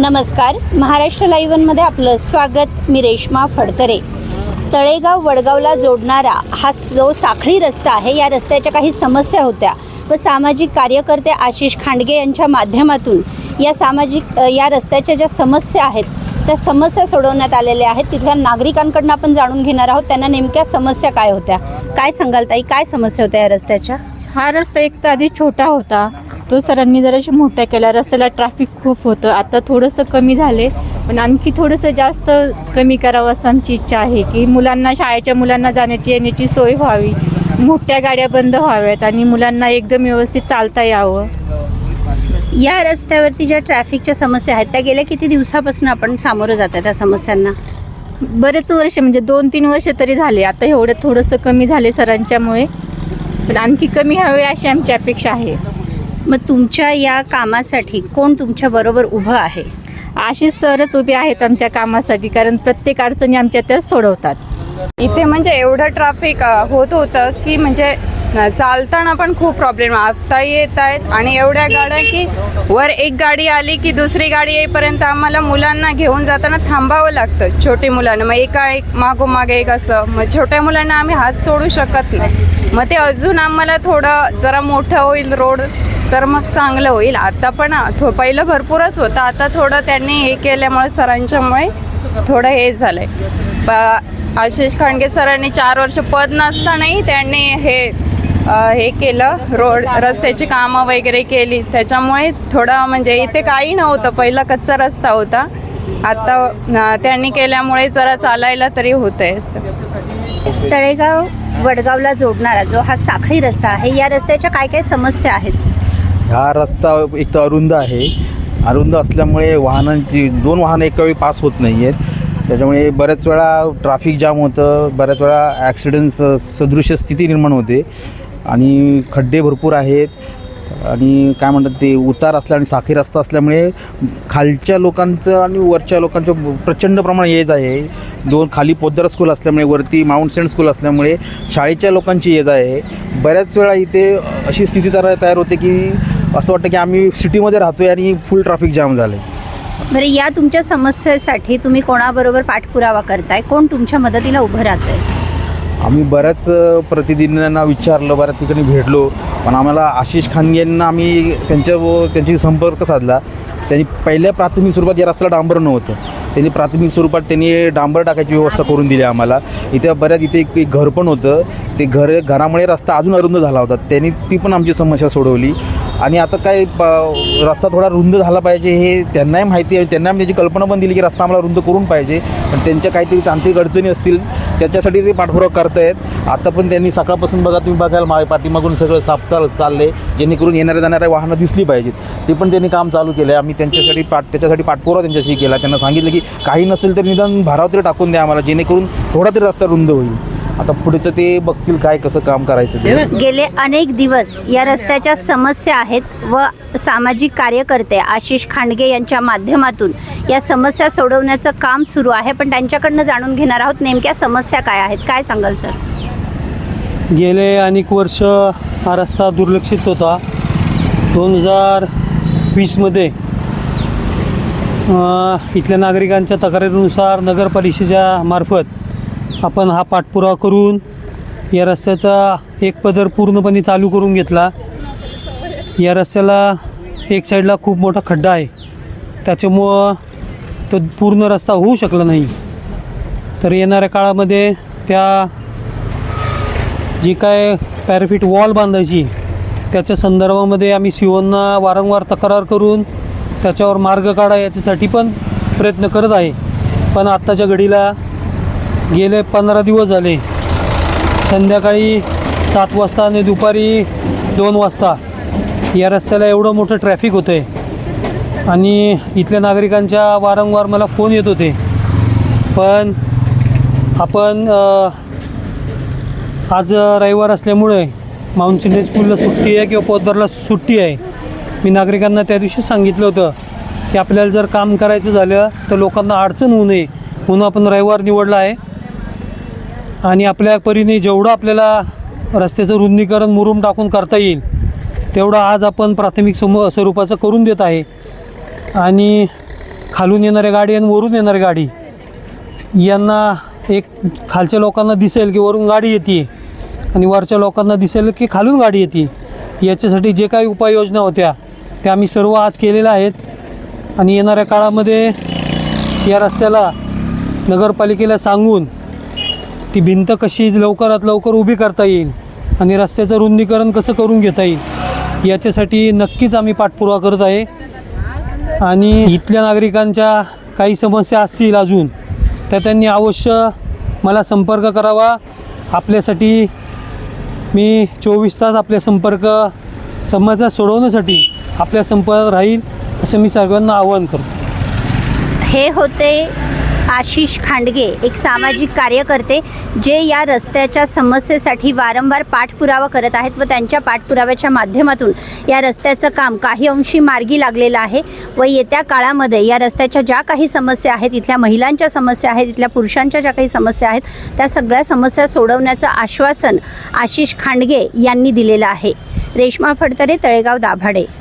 नमस्कार. महाराष्ट्र लाईव्हनमध्ये आपलं स्वागत. मी रेश्मा फडतरे. तळेगाव वडगावला जोडणारा हा जो साखळी रस्ता आहे या रस्त्याच्या काही समस्या होत्या. व सामाजिक कार्यकर्ते आशिष खांडगे यांच्या माध्यमातून या सामाजिक या रस्त्याच्या ज्या समस्या आहेत त्या समस्या सोडवण्यात आलेल्या आहेत. तिथल्या नागरिकांकडनं आपण जाणून घेणार आहोत त्यांना नेमक्या समस्या काय होत्या? काय सांगाल ताई? काय समस्या होत्या या रस्त्याच्या? हा रस्ता एक तर आधी छोटा होता. तो सरांनी जराशी मोठा केला रस्त्याला ट्रॅफिक खूप होतं. आता थोडंसं कमी झाले पण आणखी थोडंसं जास्त कमी करावं असं आमची इच्छा आहे की मुलांना शाळेच्या मुलांना जाण्याची येण्याची सोय व्हावी. मोठ्या गाड्या बंद व्हाव्यात आणि मुलांना एकदम व्यवस्थित चालता यावं. या रस्त्यावरती ज्या ट्रॅफिकच्या समस्या आहेत त्या गेल्या किती दिवसापासून आपण सामोरं जात आहे त्या समस्यांना? बरेच वर्ष म्हणजे दोन तीन वर्ष तरी झाले. आता एवढं थोडंसं कमी झाले सरांच्यामुळे. पण आणखी कमी हवे अशी आमची अपेक्षा आहे. मग तुमच्या या कामासाठी कोण तुमच्या बरोबर उभं आहे? आशिष सरच उभे आहेत आमच्या कामासाठी कारण प्रत्येक अडचणी आमच्या त्या सोडवतात. इथे म्हणजे एवढं ट्रॅफिक होत होतं की म्हणजे न- चालताना पण खूप प्रॉब्लेम आता येत आहेत आणि एवढ्या गाड्या की वर एक गाडी आली की दुसरी गाडी येईपर्यंत आम्हाला मुलांना घेऊन जाताना थांबावं लागतं छोटी मुलांना. मग एका एक मागोमाग एक असं. मग छोट्या मुलांना आम्ही हात सोडू शकत नाही. मग ते अजून आम्हाला थोडं जरा मोठं होईल रोड. तर मग चांगलं होईल. आता पण थो पहिलं भरपूरच होतं. आता थोडं त्यांनी हे केल्यामुळे सरांच्यामुळे थोडं हे झालंय. प- आशिष खांडगे सरांनी चार वर्ष पद नसतानाही त्यांनी हे हे केलं. रोड रस्त्याची कामं वगैरे केली. त्याच्यामुळे थोडं म्हणजे इथे काही नव्हतं. पहिला कच्चा रस्ता होता. आता त्यांनी केल्यामुळे जरा चालायला तरी होत आहे तळेगाव वडगावला जोडणारा जो हा साखळी रस्ता आहे या रस्त्याच्या काय काय समस्या आहेत? हा रस्ता एक तर अरुंद आहे. अरुंद असल्यामुळे वाहनांची दोन वाहनं एका वेळी पास होत नाही आहेत. त्याच्यामुळे बऱ्याच वेळा ट्रॅफिक जाम होतं बऱ्याच वेळा ॲक्सिडेंट्स सदृश स्थिती निर्माण होते. आणि खड्डे भरपूर आहेत. आणि काय म्हणतात ते उतार असल्या आणि साखी रस्ता असल्यामुळे खालच्या लोकांचं आणि वरच्या लोकांचं प्रचंड प्रमाण ये जा आहे. दोन खाली पोद्दार स्कूल असल्यामुळे वरती माउंट सेंट स्कूल असल्यामुळे शाळेच्या लोकांची ये जा आहे. बऱ्याच वेळा इथे अशी स्थिती तयार होते की असं वाटतं की आम्ही सिटीमध्ये राहतो आहे आणि फुल ट्रॅफिक जाम झालं आहे बरं या तुमच्या समस्येसाठी तुम्ही कोणाबरोबर पाठपुरावा करताय? कोण तुमच्या मदतीला उभं राहतंय? आम्ही बऱ्याच प्रतिनिधींना विचारलं बऱ्याच ठिकाणी भेटलो पण आम्हाला आशिष खानगेंना आम्ही त्यांच्या त्यांची संपर्क साधला. त्यांनी पहिल्या प्राथमिक स्वरूपात या रस्त्याला डांबर नव्हतं. त्यांनी प्राथमिक स्वरूपात त्यांनी डांबर टाकायची व्यवस्था करून दिली आम्हाला. इथे बऱ्याच इथे एक घर पण होतं. ते घर घरामुळे रस्ता अजून अरुंद झाला होता. त्यांनी ती पण आमची समस्या सोडवली. आणि आता काय प- रस्ता थोडा रुंद झाला पाहिजे हे त्यांनाही माहिती आहे. त्यांना त्याची कल्पना पण दिली की रस्ता आम्हाला रुंद करून पाहिजे. पण त्यांच्या काहीतरी तांत्रिक अडचणी असतील त्याच्यासाठी ते पाठपुरावा करतायत. आता पण त्यांनी सकाळपासून बघा तुम्ही बघाल मा पाठीमागून सगळं साफ चाल चालले जेणेकरून येणाऱ्या जाणाऱ्या वाहनं दिसली पाहिजेत. ते पण त्यांनी काम चालू केलं आहे आम्ही त्यांच्यासाठी पाठ त्याच्यासाठी पाठपुरावा त्यांच्याशी केला. त्यांना सांगितलं की काही नसेल तर निदान भाराव तरी टाकून द्या आम्हाला जेणेकरून थोडा तरी रस्ता रुंद होईल. आता पुढचं ते बघतील काय कसं काम करायचं ते. गेले अनेक दिवस या रस्त्याच्या समस्या आहेत व सामाजिक कार्यकर्ते आशिष खांडगे यांच्या माध्यमातून या समस्या सोडवण्याचं काम सुरू आहे पण त्यांच्याकडनं जाणून घेणार आहोत नेमक्या समस्या काय आहेत. काय सांगाल सर? गेले अनेक वर्ष हा रस्ता दुर्लक्षित होता. दोन हजार वीसमध्ये इथल्या नागरिकांच्या तक्रारीनुसार नगर परिषदेच्या मार्फत आपण हा पाठपुरावा करून या रस्त्याचा एक पदर पूर्णपणे चालू करून घेतला. या रस्त्याला एक साईडला खूप मोठा खड्डा आहे. त्याच्यामुळं तो पूर्ण रस्ता होऊ शकला नाही. तर येणाऱ्या काळामध्ये त्या जी काय पॅराफिट वॉल बांधायची त्याच्या संदर्भामध्ये आम्ही सीओंना वारंवार तक्रार करून त्याच्यावर मार्ग काढा याच्यासाठी पण प्रयत्न करत आहे. पण आत्ताच्या घडीला गेले पंधरा दिवस झाले. संध्याकाळी सात वाजता आणि दुपारी दोन वाजता या रस्त्याला एवढं मोठं ट्रॅफिक होतं आहे आणि इथल्या नागरिकांच्या वारंवार मला फोन येत होते. पण आपण आज रविवार असल्यामुळे माउंट स्कूलला सुट्टी आहे किंवा पोतदारला सुट्टी आहे. मी नागरिकांना त्या दिवशी सांगितलं होतं की आपल्याला जर काम करायचं झालं तर लोकांना अडचण होऊ नये म्हणून आपण रविवार निवडला आहे. आणि आपल्या परीने जेवढं आपल्याला रस्त्याचं रुंदीकरण मुरुम टाकून करता येईल तेवढं आज आपण प्राथमिक सम स्वरूपाचं करून देत आहे. आणि खालून येणाऱ्या गाडी आणि वरून येणारी गाडी यांना एक खालच्या लोकांना दिसेल की वरून गाडी येते आणि वरच्या लोकांना दिसेल की खालून गाडी येते. याच्यासाठी जे काही उपाययोजना होत्या त्या आम्ही सर्व आज केलेल्या आहेत. आणि येणाऱ्या काळामध्ये या रस्त्याला नगरपालिकेला सांगून ती भिंत कशी लवकरात लवकर उभी करता येईल आणि रस्त्याचं रुंदीकरण कसं करून घेता येईल याच्यासाठी नक्कीच आम्ही पाठपुरावा करत आहे. आणि इथल्या नागरिकांच्या काही समस्या असतील अजून तर त्यांनी अवश्य मला संपर्क करावा. आपल्यासाठी मी चोवीस तास आपल्या संपर्क समस्या सोडवण्यासाठी आपल्या संपर्कात राहील असं मी सर्वांना आवाहन करतो. हे होते आशिष खांडगे एक सामाजिक कार्यकर्ते जे या रस्त्याच्या समस्येसाठी वारंवार पाठपुरावा करत आहेत व त्यांच्या पाठपुराव्याच्या माध्यमातून या रस्त्याचं काम काही अंशी मार्गी लागलेलं आहे व येत्या काळामध्ये या रस्त्याच्या ज्या काही समस्या आहेत इथल्या महिलांच्या समस्या आहेत इथल्या पुरुषांच्या ज्या काही समस्या आहेत त्या सगळ्या समस्या सोडवण्याचं आश्वासन आशिष खांडगे यांनी दिलेलं आहे. रेश्मा फडतरे तळेगाव दाभाडे.